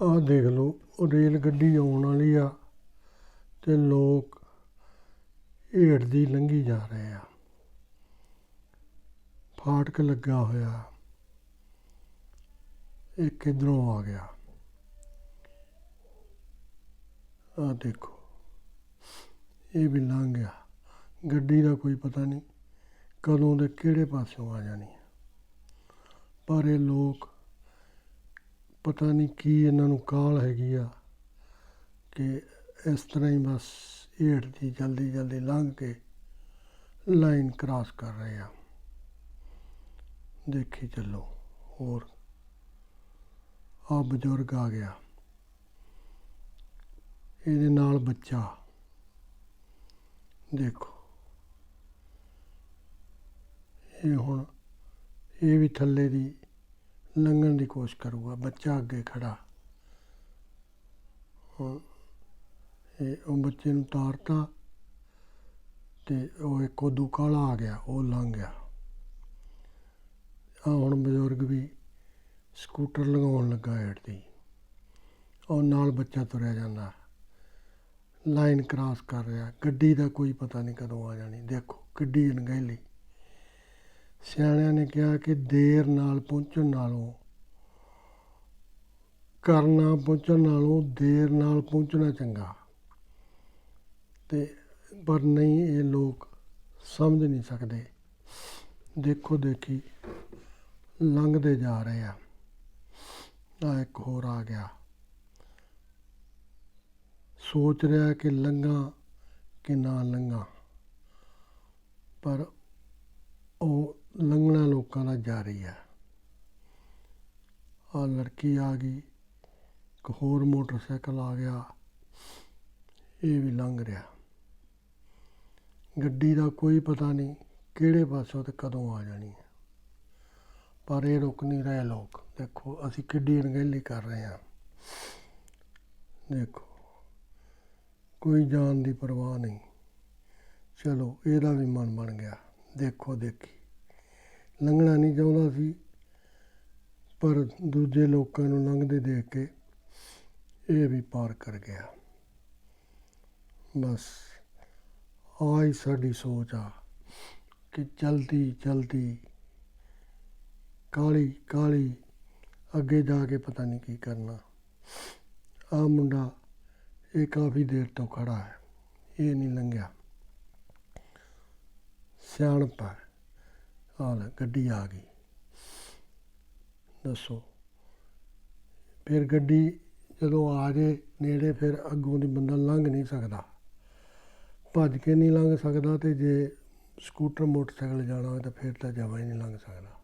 ਆਹ ਦੇਖ ਲਓ ਉਹ ਰੇਲ ਗੱਡੀ ਆਉਣ ਵਾਲੀ ਆ ਤੇ ਲੋਕ ਹੇਠ ਦੀ ਲੰਘੀ ਜਾ ਰਹੇ ਆ। ਫਾਟਕ ਲੱਗਾ ਹੋਇਆ। ਇਹ ਕਿੱਧਰੋਂ ਆ ਗਿਆ। ਆ ਦੇਖੋ, ਇਹ ਵੀ ਲੰਘ ਗਿਆ। ਗੱਡੀ ਦਾ ਕੋਈ ਪਤਾ ਨਹੀਂ ਕਦੋਂ ਦੇ ਕਿਹੜੇ ਪਾਸਿਓਂ ਆ ਜਾਣੀ ਪਰ ਇਹ ਲੋਕ ਪਤਾ ਨਹੀਂ ਕੀ ਇਹਨਾਂ ਨੂੰ ਕਾਲ ਹੈਗੀ ਆ ਕਿ ਇਸ ਤਰ੍ਹਾਂ ਹੀ ਬਸ ਹੇਠ ਦੀ ਜਲਦੀ ਜਲਦੀ ਲੰਘ ਕੇ ਲਾਈਨ ਕ੍ਰਾਸ ਕਰ ਰਹੇ ਆ। ਦੇਖੀ ਚੱਲੋ, ਹੋਰ ਆ ਬਜ਼ੁਰਗ ਆ ਗਿਆ। ਇਹਦੇ ਨਾਲ ਬੱਚਾ। ਦੇਖੋ। ਇਹ ਹੁਣ ਇਹ ਵੀ ਥੱਲੇ ਦੀ ਲੰਘਣ ਦੀ ਕੋਸ਼ਿਸ਼ ਕਰੂਗਾ, ਬੱਚਾ ਅੱਗੇ ਖੜਾ। ਹੁਣ ਇਹ, ਉਹ ਬੱਚੇ ਨੂੰ ਤਾਰਤਾ ਤੇ ਉਹ ਇੱਕ ਉਦੋਂ ਕਾਲਾ ਆ ਗਿਆ, ਉਹ ਲੰਘ ਗਿਆ। ਆ ਹੁਣ ਬਜ਼ੁਰਗ ਵੀ ਸਕੂਟਰ ਲਗਾਉਣ ਲੱਗਾ ਹੇਠ ਦੀ। ਉਹ ਨਾਲ ਬੱਚਾ ਤੁਰਿਆ ਜਾਂਦਾ। ਲਾਈਨ ਕ੍ਰਾਸ ਕਰ ਰਿਹਾ। ਗੱਡੀ ਦਾ ਕੋਈ ਪਤਾ ਨਹੀਂ ਕਦੋਂ ਆ ਜਾਣੀ। ਦੇਖੋ, ਕਿੱਡੀ ਅਣਗਹਿਲੀ। ਸਿਆਣਿਆਂ ਨੇ ਕਿਹਾ ਕਿ ਦੇਰ ਨਾਲ ਪਹੁੰਚਣ ਨਾਲੋਂ ਕਰਨਾ ਪਹੁੰਚਣ ਨਾਲੋਂ ਦੇਰ ਨਾਲ ਪਹੁੰਚਣਾ ਚੰਗਾ। ਤੇ, ਪਰ ਨਹੀਂ, ਇਹ ਲੋਕ ਸਮਝ ਨਹੀਂ ਸਕਦੇ। ਦੇਖੋ ਦੇਖੀ, ਲੰਘਦੇ ਜਾ ਰਹੇ ਆ। ਆ ਇੱਕ ਹੋਰ ਆ ਗਿਆ। ਸੋਚ ਰਿਹਾ ਕਿ ਲੰਘਾਂ ਕਿ ਨਾ ਲੰਘਾਂ। ਪਰ ਜਾ ਰਹੀ ਜਾਰੀ ਹੈ। ਆ ਲੜਕੀ ਆ ਗਈ। ਇੱਕ ਹੋਰ ਮੋਟਰਸਾਈਕਲ ਆ ਗਿਆ। ਇਹ ਵੀ ਲੰਘ ਰਿਹਾ। ਗੱਡੀ ਦਾ ਕੋਈ ਪਤਾ ਨਹੀਂ ਕਿਹੜੇ ਪਾਸੋਂ ਤੇ ਕਦੋਂ ਆ ਜਾਣੀ ਹੈ। ਪਰ ਇਹ ਰੁਕ ਨਹੀਂ ਰਹੇ ਲੋਕ। ਦੇਖੋ, ਅਸੀਂ ਕਿੱਡੀ ਅਣਗਹਿਲੀ ਕਰ ਰਹੇ ਹਾਂ। ਦੇਖੋ, ਕੋਈ ਜਾਨ ਦੀ ਪਰਵਾਹ ਨਹੀਂ। ਚਲੋ, ਇਹਦਾ ਵੀ ਮਨ ਬਣ ਗਿਆ। ਦੇਖੋ, ਦੇਖੀ। ਲੰਘਣਾ ਨਹੀਂ ਚਾਹੁੰਦਾ ਸੀ, ਪਰ ਦੂਜੇ ਲੋਕਾਂ ਨੂੰ ਲੰਘਦੇ ਦੇਖ ਕੇ ਇਹ ਵੀ ਪਾਰ ਕਰ ਗਿਆ। ਬਸ ਆਈ ਸਾਡੀ ਸੋਚ ਆ ਕਿ ਜਲਦੀ ਜਲਦੀ ਕਾਲੀ ਕਾਲੀ ਅੱਗੇ ਜਾ ਕੇ ਪਤਾ ਨਹੀਂ ਕੀ ਕਰਨਾ। ਆ ਮੁੰਡਾ ਇਹ ਕਾਫੀ ਦੇਰ ਤੋਂ ਖੜਾ ਹੈ, ਇਹ ਨਹੀਂ ਲੰਘਿਆ। ਸਿਆਣਪ ਹੈ। ਆ ਲੈ, ਗੱਡੀ ਆ ਗਈ। ਦੱਸੋ। ਫਿਰ ਗੱਡੀ ਜਦੋਂ ਆ ਜੇ, ਨੇੜੇ ਫਿਰ ਅੱਗੋਂ ਦੀ ਬੰਦਾ ਲੰਘ ਨਹੀਂ ਸਕਦਾ। ਭੱਜ ਕੇ ਨਹੀਂ ਲੰਘ ਸਕਦਾ ਤੇ ਜੇ ਸਕੂਟਰ, ਮੋਟਰਸਾਈਕਲ ਜਾਣਾ ਹੋਵੇ ਤਾਂ ਫਿਰ ਤਾਂ ਜਮਾਂ ਹੀ ਨਹੀਂ ਲੰਘ ਸਕਦਾ।